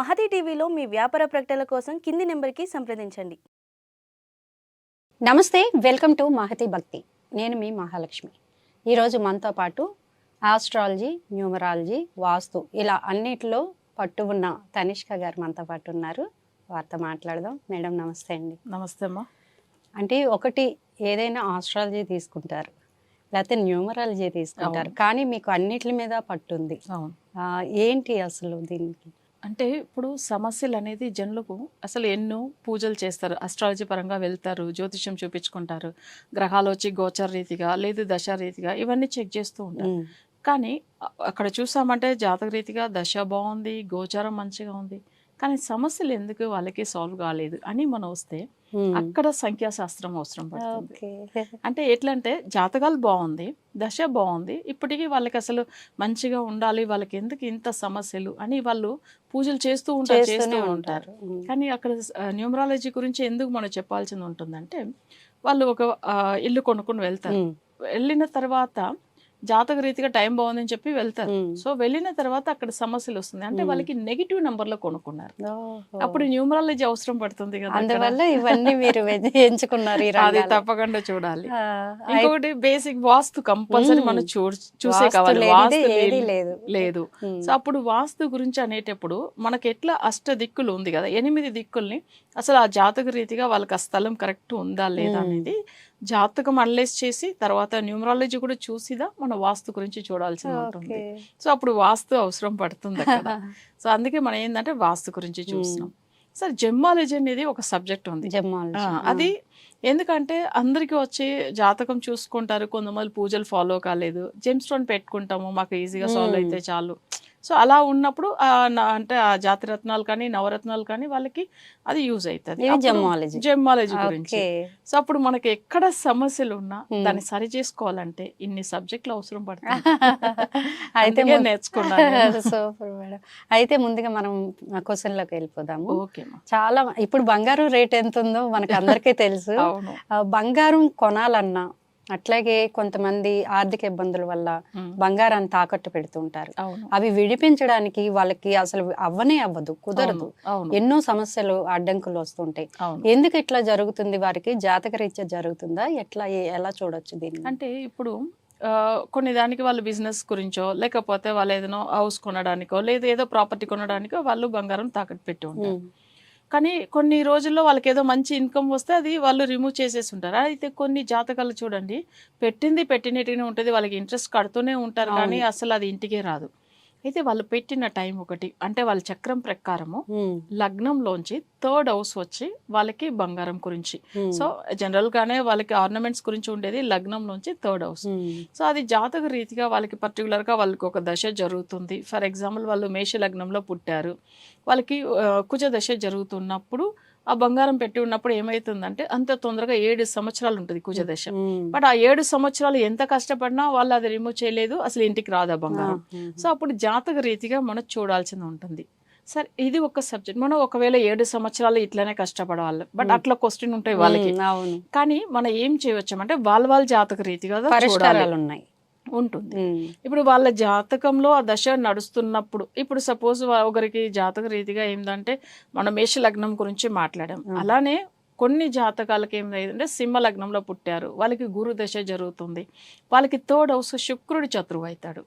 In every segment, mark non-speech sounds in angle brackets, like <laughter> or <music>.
మహతి టీవీలో మీ వ్యాపార ప్రకటనల కోసం కింది నెంబర్కి సంప్రదించండి. నమస్తే వెల్కమ్ టు మహతి భక్తి. నేను మీ మహాలక్ష్మి. ఈరోజు మనతో పాటు ఆస్ట్రాలజీ న్యూమరాలజీ వాస్తు ఇలా అన్నిటిలో పట్టు ఉన్న తనిష్క గారు మనతో పాటు ఉన్నారు. వారితో మాట్లాడదాం. మేడం నమస్తే అండి. నమస్తే అమ్మా. అంటే ఒకటి ఏదైనా ఆస్ట్రాలజీ తీసుకుంటారు లేకపోతే న్యూమరాలజీ తీసుకుంటారు. కానీ మీకు అన్నిటి మీద పట్టుంది ఏంటి అసలు దీనికి? అంటే ఇప్పుడు సమస్యలు అనేది జనులకు అసలు ఎన్నో పూజలు చేస్తారు. అస్ట్రాలజీ పరంగా వెళ్తారు జ్యోతిష్యం చూపించుకుంటారు గ్రహాలు వచ్చి గోచర రీతిగా లేదు దశ రీతిగా ఇవన్నీ చెక్ చేస్తూ ఉంటారు. కానీ అక్కడ చూసామంటే జాతక రీతిగా దశ బాగుంది గోచారం మంచిగా ఉంది. కానీ సమస్యలు ఎందుకు వాళ్ళకి సాల్వ్ కాలేదు అని మనం వస్తే. అక్కడ సంఖ్యాశాస్త్రం అవసరం పడుతుంది. అంటే ఎట్లా అంటే జాతకాలు బాగుంది దశ బాగుంది ఇప్పటికీ వాళ్ళకి అసలు మంచిగా ఉండాలి వాళ్ళకి ఎందుకు ఇంత సమస్యలు అని వాళ్ళు పూజలు చేస్తూ ఉంటారు చేస్తూ ఉంటారు. కానీ అక్కడ న్యూమరాలజీ గురించి ఎందుకు మనం చెప్పాల్సింది ఉంటుందంటే వాళ్ళు ఒక ఇల్లు కొనుక్కొని వెళ్తారు. వెళ్ళిన తర్వాత జాతక రీతిగా టైం బాగుందని చెప్పి వెళ్తారు. సో వెళ్ళిన తర్వాత అక్కడ సమస్యలు వస్తుంది అంటే. వాళ్ళకి నెగిటివ్ నంబర్లో కొనుక్కున్నారు. అప్పుడు న్యూమరాలజీ అవసరం పడుతుంది కదా. అందువల్ల ఇవన్నీ మీరు ఎంచుకున్నారు <laughs> అది. తప్పకుండా చూడాలి ఆ, ఇంకొకటి బేసిక్ వాస్తు కంపల్సరీ. మనం చూసే కావాలి వాస్తు లేదు లేదు. సో అప్పుడు వాస్తు గురించి అనేటప్పుడు మనకి ఎట్లా అష్ట దిక్కులు ఉంది కదా ఎనిమిది దిక్కుల్ని అసలు ఆ జాతక రీతిగా వాళ్ళకి ఆ స్థలం కరెక్ట్ ఉందా లేదా. అనేది జాతకం అనలైజ్ చేసి తర్వాత న్యూమరాలజీ కూడా చూసిదా? మన వాస్తు గురించి చూడాల్సి ఉంటుంది. సో అప్పుడు వాస్తు అవసరం పడుతుంది అక్కడ. <laughs> సో అందుకే మనం ఏంటంటే వాస్తు గురించి చూస్తున్నాం సార్ జెమ్మాలజీ అనేది ఒక సబ్జెక్ట్ ఉంది. అది ఎందుకంటే అందరికీ వచ్చి జాతకం చూసుకుంటారు. కొంతమంది పూజలు ఫాలో కాలేదు. జెమ్ స్టోన్ పెట్టుకుంటాము. మాకు ఈజీగా సాల్వ్. అయితే చాలు. సో అలా ఉన్నప్పుడు అంటే ఆ జాతి రత్నాలు కానీ నవరత్నాలు కానీ వాళ్ళకి అది యూజ్ అవుతుంది జమ్మాలజీ. జెమ్మాలజీ గురించి. సో అప్పుడు మనకి ఎక్కడ సమస్యలు ఉన్నా. దాన్ని సరి చేసుకోవాలంటే ఇన్ని సబ్జెక్టులు అవసరం పడుతుంది <laughs> అయితే నేర్చుకున్నాను <laughs> సూపర్ మేడం అయితే ముందుగా మనం క్వశ్చన్లోకి వెళ్ళిపోదాము ఓకే. చాలా ఇప్పుడు బంగారం రేట్ ఎంత ఉందో మనకు అందరికీ <laughs> తెలుసు బంగారం కొనాలన్నా అట్లాగే కొంతమంది ఆర్థిక ఇబ్బందుల వల్ల. బంగారాన్ని తాకట్టు పెడుతుంటారు అవి విడిపించడానికి వాళ్ళకి అసలు అవ్వనే అవ్వదు కుదరదు. ఎన్నో సమస్యలు అడ్డంకులు వస్తుంటాయి. ఎందుకు ఇట్లా జరుగుతుంది వారికి? జాతక రీత్యా జరుగుతుందా? ఎట్లా ఎలా చూడొచ్చు దీన్ని? అంటే ఇప్పుడు ఆ, కొన్ని దానికి వాళ్ళు బిజినెస్ గురించో లేకపోతే వాళ్ళు ఏదైనా హౌస్ కొనడానికో లేదా ఏదో ప్రాపర్టీ కొనడానికో వాళ్ళు బంగారం తాకట్టు పెట్టి ఉంటారు. కానీ కొన్ని రోజుల్లో వాళ్ళకి ఏదో మంచి ఇన్కమ్ వస్తే అది వాళ్ళు రిమూవ్ చేసేసి ఉంటారు అయితే కొన్ని జాతకాలు చూడండి. పెట్టింది పెట్టినట్టుగానే ఉంటుంది. వాళ్ళకి ఇంట్రెస్ట్ కడుతూనే ఉంటారు కానీ. అసలు అది ఇంటికే రాదు. అయితే వాళ్ళు పెట్టిన టైం ఒకటి అంటే వాళ్ళ చక్రం ప్రకారము లగ్నంలోంచి థర్డ్ హౌస్ వచ్చి వాళ్ళకి బంగారం గురించి. సో జనరల్ గానే వాళ్ళకి ఆర్నమెంట్స్ గురించి ఉండేది లగ్నంలోంచి థర్డ్ హౌస్. సో అది జాతక రీతిగా వాళ్ళకి particular గా వాళ్ళకి ఒక దశ జరుగుతుంది. ఫర్ ఎగ్జాంపుల్ వాళ్ళు మేష లగ్నంలో పుట్టారు. వాళ్ళకి కుజ దశ జరుగుతున్నప్పుడు ఆ బంగారం పెట్టి ఉన్నప్పుడు ఏమవుతుందంటే అంత తొందరగా ఏడు సంవత్సరాలు ఉంటుంది కుజ దశ ఉమ్, బట్ ఆ ఏడు సంవత్సరాలు ఎంత కష్టపడినా వాళ్ళు అది రిమూవ్ చేయలేదు అసలు ఇంటికి రాదు ఆ బంగారం. సో అప్పుడు జాతక రీతిగా మనం చూడాల్సింది ఉంటుంది. సార్ ఇది ఒక సబ్జెక్ట్. మనం ఒకవేళ ఏడు సంవత్సరాలు ఇట్లానే కష్టపడవాలి బట్. అట్లా క్వశ్చన్ ఉంటాయి వాళ్ళకి. కానీ మనం ఏం చేయవచ్చు అంటే వాళ్ళ వాళ్ళ జాతక రీతిగా పరిష్కారాలు ఉన్నాయి. ఉంటుంది. ఇప్పుడు వాళ్ళ జాతకంలో ఆ దశ నడుస్తున్నప్పుడు ఇప్పుడు సపోజ్ ఒకరికి జాతక రీతిగా ఏంటంటే మనం మేష లగ్నం గురించి మాట్లాడాం. అలానే కొన్ని జాతకాలకి ఏమైందంటే సింహ లగ్నంలో పుట్టారు. వాళ్ళకి గురు దశ జరుగుతుంది. వాళ్ళకి థర్డ్ హౌస్ శుక్రుడు చతురు అవుతాడు.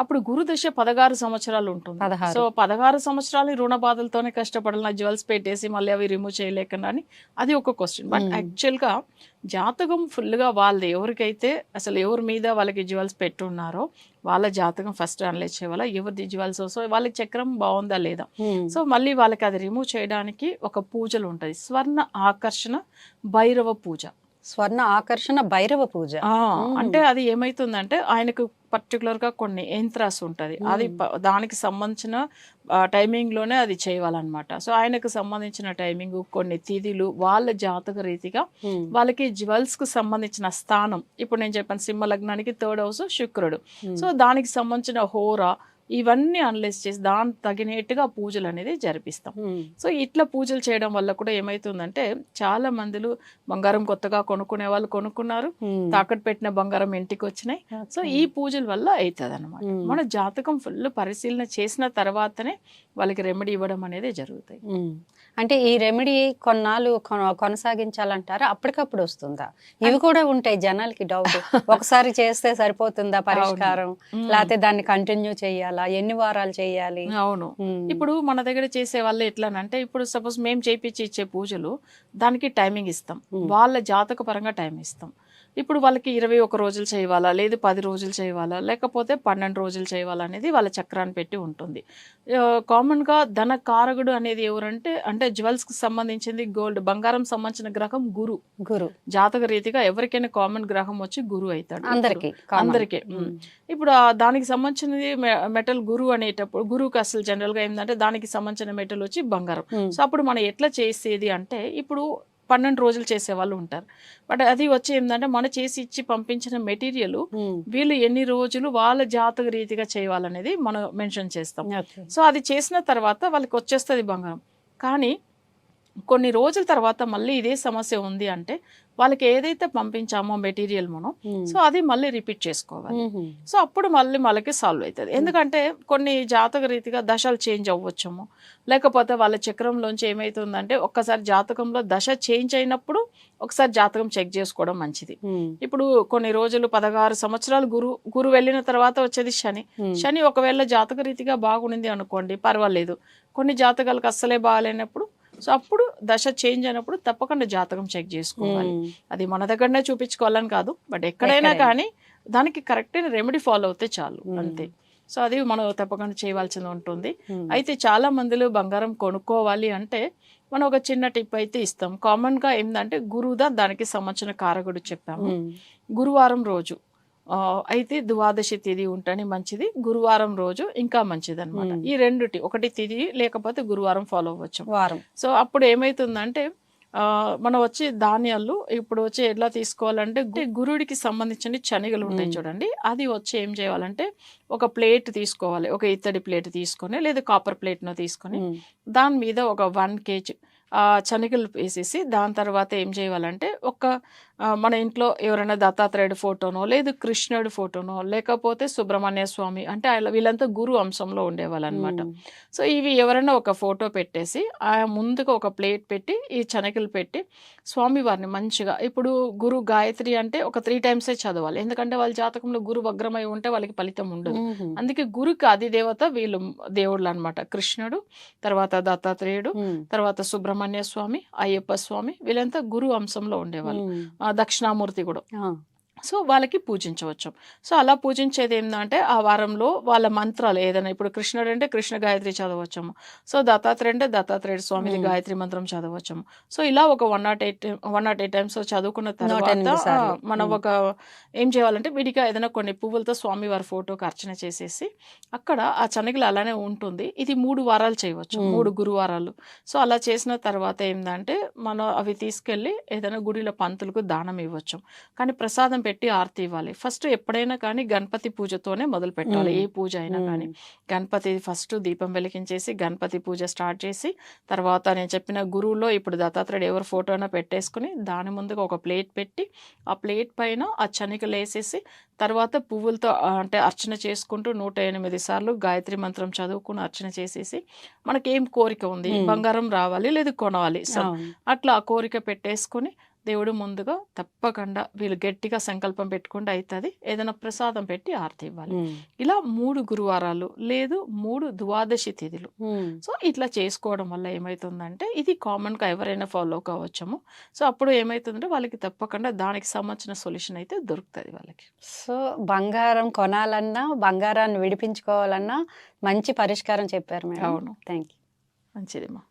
అప్పుడు గురు దశ పదహారు సంవత్సరాలు ఉంటుంది. సో పదహారు సంవత్సరాలు రుణ బాధలతోనే కష్టపడాలి. జ్యువెల్స్ పెట్టేసి మళ్ళీ అవి రిమూవ్ చేయలేకుండా అని అది ఒక క్వశ్చన్ బట్. యాక్చువల్గా జాతకం ఫుల్గా వాళ్ళది. ఎవరికైతే అసలు ఎవరి మీద వాళ్ళకి జ్యువెల్స్ పెట్టున్నారో వాళ్ళ జాతకం ఫస్ట్ అనలైజ్ చేయాలి? ఎవరిది జ్యువెల్స్ సో వాళ్ళ చక్రం బాగుందా లేదా? సో మళ్ళీ వాళ్ళకి అది రిమూవ్ చేయడానికి ఒక పూజలు ఉంటుంది స్వర్ణ ఆకర్షణ భైరవ పూజ. స్వర్ణ ఆకర్షణ భైరవ పూజ. అంటే అది ఏమైతుందంటే ఆయనకు పర్టికులర్గా కొన్ని యంత్రాస్ ఉంటది. అది మ్మ్. ప- దానికి సంబంధించిన టైమింగ్లోనే అది చేయాలన్నమాట. సో ఆయనకు సంబంధించిన టైమింగ్ కొన్ని తిథులు వాళ్ళ జాతక రీతిగా ఉమ్, వాళ్ళకి జ్యువెల్స్కు సంబంధించిన స్థానం. ఇప్పుడు నేను చెప్పాను సింహ లగ్నానికి థర్డ్ హౌస్ శుక్రుడు. ఉమ్, సో దానికి సంబంధించిన హోరా ఇవన్నీ అనలైజ్ చేసి దాని తగినట్టుగా పూజలు అనేది జరిపిస్తాం. సో ఇట్లా పూజలు చేయడం వల్ల కూడా ఏమవుతుందంటే చాలా మందులు బంగారం కొత్తగా కొనుక్కునే వాళ్ళు కొనుక్కున్నారు. తాకట్టు పెట్టిన బంగారం ఇంటికి వచ్చినాయి సో. ఈ పూజల వల్ల అవుతుంది అనమాట. మన జాతకం ఫుల్ పరిశీలన చేసిన తర్వాతనే వాళ్ళకి రెమెడీ ఇవ్వడం అనేది జరుగుతాయి. అంటే ఈ రెమెడీ కొన్నాళ్ళు కొన- కొనసాగించాలంటారా అప్పటికప్పుడు వస్తుందా ఇవి కూడా ఉంటాయి జనాలకి డౌట్ <laughs> ఒకసారి చేస్తే సరిపోతుందా పరిష్కారం. లేకపోతే దాన్ని కంటిన్యూ చేయాలా ఎన్ని వారాలు చేయాలి? అవును. ఇప్పుడు మన దగ్గర చేసే వాళ్ళు ఎట్లానంటే ఇప్పుడు సపోజ్ మేము చేపించి ఇచ్చే పూజలు దానికి టైమింగ్ ఇస్తాం. వాళ్ళ జాతక పరంగా టైం ఇస్తాం. ఇప్పుడు వాళ్ళకి ఇరవై ఒక రోజులు చేయాలా లేదు పది రోజులు చేయాలా లేకపోతే పన్నెండు రోజులు చేయాలా అనేది వాళ్ళ చక్రాన్ని పెట్టి ఉంటుంది. ఆ, common గా ధన కారకుడు అనేది ఎవరంటే అంటే jewels కి సంబంధించింది గోల్డ్ బంగారం సంబంధించిన గ్రహం గురు. గురు. జాతక రీతిగా ఎవరికైనా కామన్ గ్రహం వచ్చి గురు అవుతాడు. అందరికి అందరికీ. ఇప్పుడు దానికి సంబంధించినది మెటల్ గురు అనేటప్పుడు గురువుకి అసలు జనరల్గా ఏంటంటే దానికి సంబంధించిన మెటల్ వచ్చి బంగారం. సో అప్పుడు మనం ఎట్లా చేసేది అంటే ఇప్పుడు పన్నెండు రోజులు చేసే వాళ్ళు ఉంటారు. బట్ అది వచ్చి ఏంటంటే మన చేసి ఇచ్చి పంపించిన మెటీరియల్ వీళ్ళు ఎన్ని రోజులు వాళ్ళ జాతక రీతిగా చేయాలనేది మనం మెన్షన్ చేస్తాం. సో అది చేసిన తర్వాత వాళ్ళకి వచ్చేస్తుంది బంగారం. కానీ కొన్ని రోజుల తర్వాత మళ్ళీ ఇదే సమస్య ఉంది అంటే వాళ్ళకి ఏదైతే పంపించామో మెటీరియల్ మనం సో అది మళ్ళీ రిపీట్ చేసుకోవాలి. సో అప్పుడు మళ్ళీ మనకి సాల్వ్ అవుతుంది. ఎందుకంటే కొన్ని జాతక రీతిగా దశలు చేంజ్ అవ్వచ్చేమో లేకపోతే వాళ్ళ చక్రంలోంచి ఏమవుతుందంటే ఒక్కసారి జాతకంలో దశ చేంజ్ అయినప్పుడు ఒకసారి జాతకం చెక్ చేసుకోవడం మంచిది. ఇప్పుడు కొన్ని రోజులు పదహారు సంవత్సరాలు గురు గురు వెళ్ళిన తర్వాత వచ్చేది శని. శని ఒకవేళ జాతక రీతిగా బాగుంది అనుకోండి పర్వాలేదు. కొన్ని జాతకాలకు అస్సలే బాగాలేనప్పుడు సో అప్పుడు దశ చేంజ్ అయినప్పుడు తప్పకుండా జాతకం చెక్ చేసుకోవాలి. అది మన దగ్గరనే చూపించుకోవాలని కాదు బట్ ఎక్కడైనా. కానీ దానికి కరెక్ట్ రెమెడీ ఫాలో అవుతే చాలు. అంతే. సో అది మనం తప్పకుండా చేయవలసింది ఉంటుంది. అయితే చాలా మందిలో బంగారం కొనుక్కోవాలి అంటే మనం ఒక చిన్న టిప్ అయితే ఇస్తాం. కామన్గా ఏంటంటే గురువుదా దానికి సంబంధించిన కారకుడు చెప్పాము. గురువారం రోజు అయితే ద్వాదశి తిథి ఉంటేనే మంచిది గురువారం రోజు ఇంకా మంచిది అనమాట. ఈ రెండుటి ఒకటి తిథి లేకపోతే గురువారం ఫాలో అవ్వచ్చు వారం సో అప్పుడు ఏమైతుందంటే మనం వచ్చి ధాన్యాలు ఇప్పుడు వచ్చి ఎట్లా తీసుకోవాలంటే గురుడికి సంబంధించిన శనగలు ఉంటాయి. చూడండి అది వచ్చి ఏం చేయాలంటే ఒక ప్లేట్ తీసుకోవాలి ఒక ఇత్తడి ప్లేట్ తీసుకొని లేదా కాపర్ ప్లేట్ను తీసుకొని. దాని మీద ఒక వన్ కేజీ ఆ శనగలు వేసేసి దాని తర్వాత ఏం చేయాలంటే ఒక మన ఇంట్లో ఎవరైనా దత్తాత్రేయుడు ఫోటోనో లేదు కృష్ణుడి ఫోటోనో లేకపోతే సుబ్రహ్మణ్య స్వామి అంటే ఆయన- వీళ్ళంతా గురు అంశంలో ఉండేవాళ్ళు అనమాట. సో ఇవి ఎవరైనా ఒక ఫోటో పెట్టేసి ఆ ముందుగా ఒక ప్లేట్ పెట్టి ఈ శనగలు పెట్టి స్వామివారిని మంచిగా ఇప్పుడు గురు గాయత్రి అంటే ఒక త్రీ టైమ్సే చదవాలి ఎందుకంటే వాళ్ళ జాతకంలో గురు వగ్రమై ఉంటే వాళ్ళకి ఫలితం ఉండదు. అందుకే గురుకి అధిదేవత వీళ్ళు దేవుళ్ళు అనమాట కృష్ణుడు తర్వాత దత్తాత్రేయుడు. తర్వాత సుబ్రహ్మణ్య స్వామి అయ్యప్ప స్వామి వీళ్ళంతా గురు అంశంలో ఉండేవాళ్ళు. దక్షిణామూర్తి కూడా. సో వాళ్ళకి పూజించవచ్చు. సో అలా పూజించేది ఏంటంటే ఆ వారంలో వాళ్ళ మంత్రాలు ఏదైనా ఇప్పుడు కృష్ణుడు అంటే కృష్ణ గాయత్రి చదవచ్చము. సో దత్తాత్రేయ అంటే దత్తాత్రేయుడు స్వామిది. గాయత్రి మంత్రం చదవచ్చము. సో ఇలా ఒక one nought eight one nought eight times చదువుకున్న తర్వాత మనం. ఒక ఏం చేయాలంటే విడిగా ఏదైనా కొన్ని పువ్వులతో స్వామివారి ఫోటోకి అర్చన చేసేసి అక్కడ ఆ శనగలు అలానే ఉంటుంది. ఇది మూడు వారాలు చేయవచ్చు. మూడు గురువారాలు. సో అలా చేసిన తర్వాత ఏంటంటే మనం అవి తీసుకెళ్ళి ఏదైనా గుడిలో పంతులకు దానం ఇవ్వచ్చు. కానీ ప్రసాదం పెట్టి ఆరతి ఇవ్వాలి ఫస్ట్ ఎప్పుడైనా కానీ గణపతి పూజతోనే మొదలు పెట్టాలి. ఏ పూజ అయినా కానీ గణపతి ఫస్ట్ దీపం వెలిగించేసి గణపతి పూజ స్టార్ట్ చేసి తర్వాత నేను చెప్పిన గురువులో ఇప్పుడు దత్తాత్రేయుడు ఎవరి ఫోటో అయినా పెట్టేసుకుని దాని ముందుగా ఒక ప్లేట్ పెట్టి ఆ ప్లేట్ పైన ఆ చనికలు వేసేసి తర్వాత పువ్వులతో అంటే అర్చన చేసుకుంటూ నూట ఎనిమిది సార్లు గాయత్రి మంత్రం చదువుకుని అర్చన చేసేసి మనకేం కోరిక ఉంది. బంగారం రావాలి లేదు కొనవాలి. అట్లా ఆ కోరిక పెట్టేసుకొని దేవుడు ముందుగా తప్పకుండా వీళ్ళు గట్టిగా సంకల్పం పెట్టుకుంటే అవుతుంది ఏదైనా ప్రసాదం పెట్టి ఆరతి ఇవ్వాలి. ఇలా మూడు గురువారాలు లేదు మూడు ద్వాదశి తిథులు. సో ఇట్లా చేసుకోవడం వల్ల ఏమవుతుందంటే ఇది కామన్గా ఎవరైనా ఫాలో కావచ్చము. సో అప్పుడు ఏమవుతుందంటే వాళ్ళకి తప్పకుండా దానికి సంబంధించిన సొల్యూషన్ అయితే దొరుకుతుంది వాళ్ళకి. సో బంగారం కొనాలన్నా బంగారాన్ని విడిపించుకోవాలన్నా మంచి పరిష్కారం చెప్పారు మేడం. అవును. థ్యాంక్ యూ మంచిది మా.